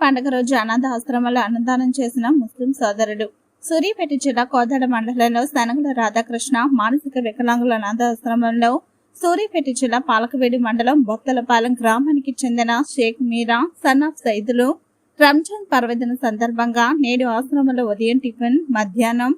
పండుగ రోజు అనాథ ఆశ్రమంలో అన్నదానం చేసిన ముస్లిం సోదరుడు. సూర్యాపేట జిల్లా కోదాడ మండలంలో శనగల రాధాకృష్ణ మానసిక వికలాంగుల అనాథ ఆశ్రమంలో సూర్యాపేట జిల్లా పాలకవేడి మండలం బొత్తలపాలెం గ్రామానికి చెందిన షేక్ మీరా సన్ ఆఫ్ సైదులు. రంజాన్ పర్వదిన సందర్భంగా నేడు ఆశ్రమంలో ఉదయం టిఫిన్ మధ్యాహ్నం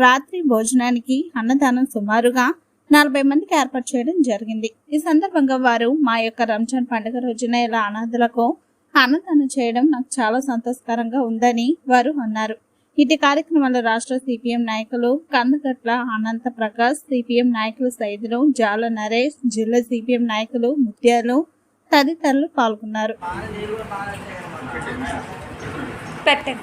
రాత్రి భోజనానికి అన్నదానం సుమారుగా నలభై మందికి ఏర్పాటు చేయడం జరిగింది. ఈ సందర్భంగా వారు మా యొక్క రంజాన్ పండుగ రోజున ఇలా అనాథులకు అన్నదానం చేయడం నాకు చాలా సంతోషకరంగా ఉందని వారు అన్నారు. ఇటు కార్యక్రమంలో రాష్ట్ర సిపిఎం నాయకులు కందగట్ల అనంత ప్రకాష్ సిపిఎం నాయకులు సైదులు జాల నరేష్ జిల్లా సిపిఎం నాయకులు ముత్యాలు తదితరులు పాల్గొన్నారు. పెట్టండి.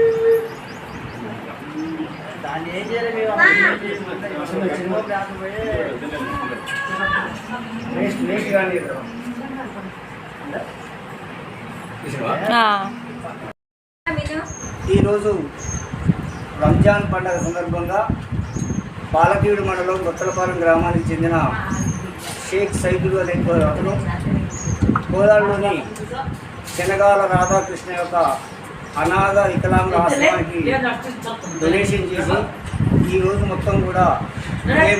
దాన్ని ఏం చేయాలి కానీ. ఈరోజు రంజాన్ పండుగ సందర్భంగా పాలకీడు మండలం కొత్తలపాలెం గ్రామానికి చెందిన షేక్ సైదులు అనే అతను కోదాడులోని శనగాల రాధాకృష్ణ యొక్క అనాథ వికలాంగ ఆశ్రమానికి డొనేషన్ చేసి ఈ రోజు మొత్తం కూడా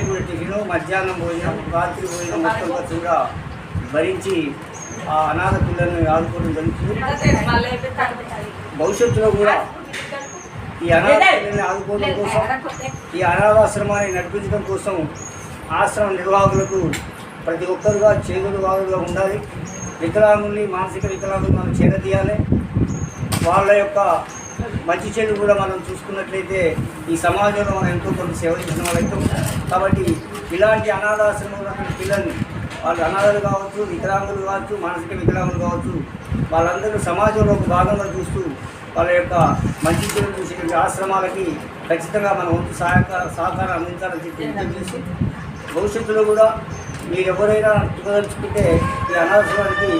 పూట టిఫిన్ మధ్యాహ్నం భోజనం రాత్రి భోజనం మొత్తం కూడా భరించి ఆ అనాథ పిల్లల్ని ఆదుకోవడం జరుగుతుంది. భవిష్యత్తులో కూడా ఈ అనాథ పిల్లల్ని ఆదుకోవడం కోసం ఈ అనాథాశ్రమాన్ని నడిపించడం కోసం ఆశ్రమ నిర్వాహకులకు ప్రతి ఒక్కరుగా చేదులు వాదులుగా ఉండాలి. వికలాంగుల్ని మానసిక వికలాంగులు మనం చేరదీయాలి. వాళ్ళ యొక్క మంచి చెడు కూడా మనం చూసుకున్నట్లయితే ఈ సమాజంలో మనం ఎంతో కొంత సేవ చేసిన వాళ్ళైతాం కాబట్టి ఇలాంటి అనాథాశ్రమంలో పిల్లల్ని వాళ్ళు అనాథలు కావచ్చు వికలాంగులు కావచ్చు మానసిక వికలాంగులు కావచ్చు వాళ్ళందరూ సమాజంలో ఒక భాగంగా చూస్తూ వాళ్ళ యొక్క మంచి చెడు చూసేటువంటి ఆశ్రమాలకి ఖచ్చితంగా మనం వంతు సహకార సహకారం అందించాలని చెప్పి చేసి భవిష్యత్తులో కూడా మీరు ఎవరైనా ఇవ్వదలుచుకుంటే ఈ అనాథాశ్రమానికి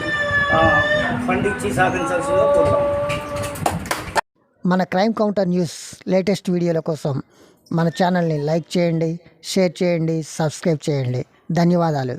ఫండ్ ఇచ్చి సహకరించాల్సిందిగా కోరుతాం. మన క్రైమ్ కౌంటర్ న్యూస్ లేటెస్ట్ వీడియోల కోసం మన ఛానల్ని లైక్ చేయండి షేర్ చేయండి సబ్స్క్రైబ్ చేయండి. ధన్యవాదాలు.